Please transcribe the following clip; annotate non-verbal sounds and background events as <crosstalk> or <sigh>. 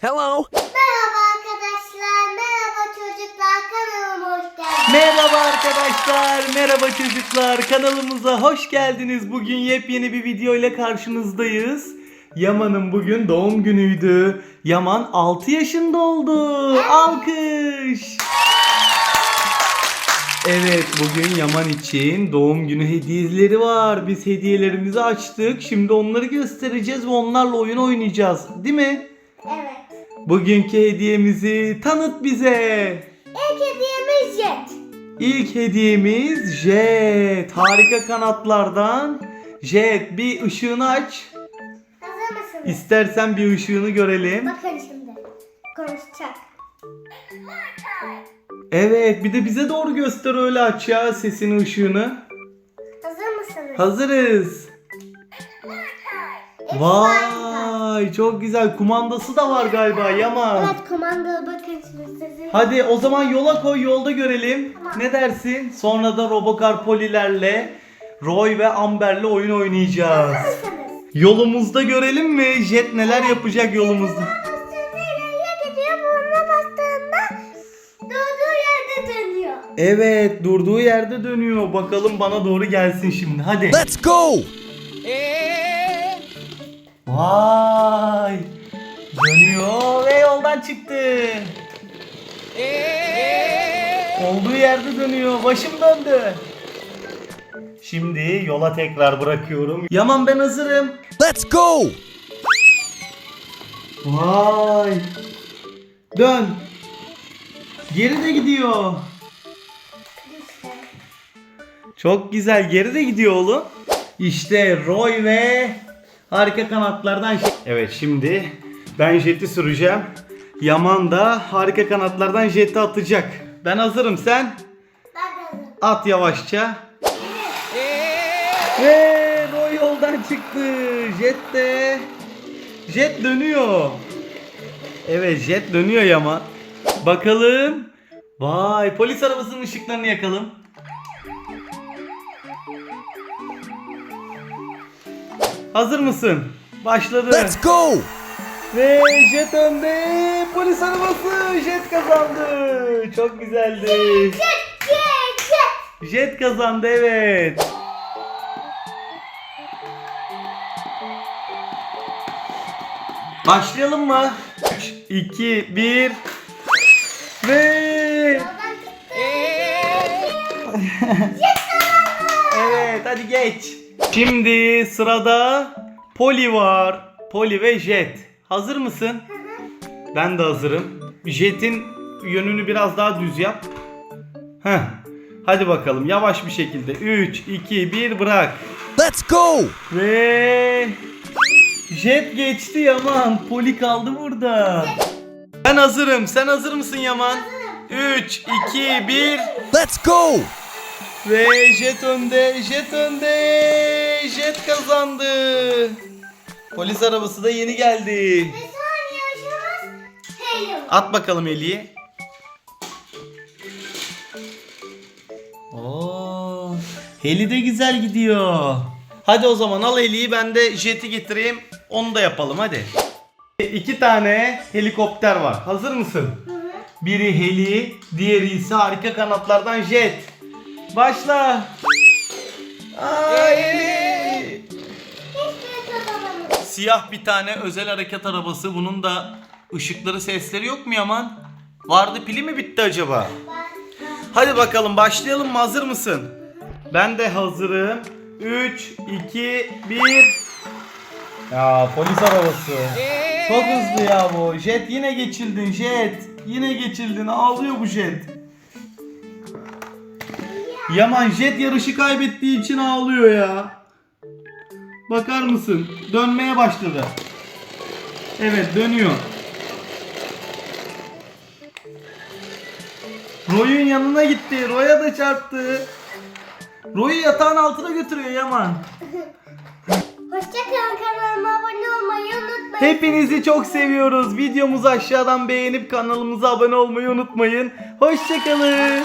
Hello. Merhaba arkadaşlar, merhaba çocuklar, kanalıma hoş geldiniz. Merhaba arkadaşlar, merhaba çocuklar. Kanalımıza hoş geldiniz. Bugün yepyeni bir video ile karşınızdayız. Yaman'ın bugün doğum günüydü. Yaman 6 yaşında oldu. Alkış. Evet, bugün Yaman için doğum günü hediyeleri var. Biz hediyelerimizi açtık. Şimdi onları göstereceğiz ve onlarla oyun oynayacağız. Değil mi? Evet. Bugünkü hediyemizi tanıt bize. İlk hediyemiz jet. İlk hediyemiz jet. Harika kanatlardan jet. Bir ışığını aç. Hazır mısınız? İstersen bir ışığını görelim. Bakın şimdi. Konuşacak. Evet bir de bize doğru göster öyle aç ya sesini ışığını. Hazır mısınız? Hazırız. It's Vay çok güzel kumandası da var galiba Yaman. Evet komanda bakın şimdi sizi. Hadi o zaman yola koy yolda görelim. Ne dersin? Sonra da Robocar Polilerle Roy ve Amber'le oyun oynayacağız. Yolumuzda görelim mi? Jet neler yapacak yolumuzda? Nereye gidiyor? Burnuna bastığında durduğu yerde dönüyor. Evet durduğu yerde dönüyor. Bakalım bana doğru gelsin şimdi. Hadi. Let's go. Vay. Dönüyor ve yoldan çıktı. Olduğu yerde dönüyor. Başım döndü. Şimdi yola tekrar bırakıyorum. Yaman ben hazırım. Let's go. Vay. Dön. Geri de gidiyor. Çok güzel geri de gidiyor oğlum. İşte Roy ve harika kanatlardan. Evet şimdi ben jeti süreceğim. Yaman da harika kanatlardan jeti atacak. Ben hazırım sen. Ben hazırım. At yavaşça. Ve Roy yoldan çıktı. Jet de. Jet dönüyor. Evet jet dönüyor Yaman. Bakalım. Vay polis arabasının ışıklarını yakalım. Hazır mısın? Başladı. Let's go. Ve jet önde. Polis arabası jet kazandı. Çok güzeldi. Jet, jet, jet. Jet kazandı evet. Başlayalım mı? 3, 2, 1 ve <laughs> Evet hadi geç. Şimdi sırada Poli var. Poli ve Jet. Hazır mısın? Ben de hazırım. Jet'in yönünü biraz daha düz yap. Heh. Hadi bakalım yavaş bir şekilde. 3, 2, 1 bırak. Let's go. Ve Jet geçti Yaman. Poli kaldı burada. Ben hazırım. Sen hazır mısın Yaman? 3, 2, 1 Let's go. Ve Jet önde. Jet önde. Jet kazandı. Polis arabası da yeni geldi. Ve son yarışımız Helium. At bakalım Eli'yi. Oo, Heli de güzel gidiyor. Hadi o zaman al Heli'yi ben de jeti getireyim. Onu da yapalım hadi. İki tane helikopter var. Hazır mısın? Biri Heli, diğeri ise harika kanatlardan jet. Başla. Kazanamadım. Siyah bir tane özel harekat arabası. Bunun da ışıkları sesleri yok mu Yaman? Vardı pili mi bitti acaba? Hadi bakalım başlayalım mı? Hazır mısın? Ben de hazırım. 3, 2, 1. Ya polis arabası. Çok hızlı ya bu. Jet yine geçildin Jet. Yine geçildin. Ağlıyor bu Jet. Yaman Jet yarışı kaybettiği için ağlıyor ya. Bakar mısın? Dönmeye başladı. Evet dönüyor. Roy'un yanına gitti. Roy'a da çarptı. Roy'u yatağın altına götürüyor Yaman. Hoşçakalın kanalıma abone olmayı unutmayın. Hepinizi çok seviyoruz. Videomuzu aşağıdan beğenip kanalımıza abone olmayı unutmayın. Hoşçakalın.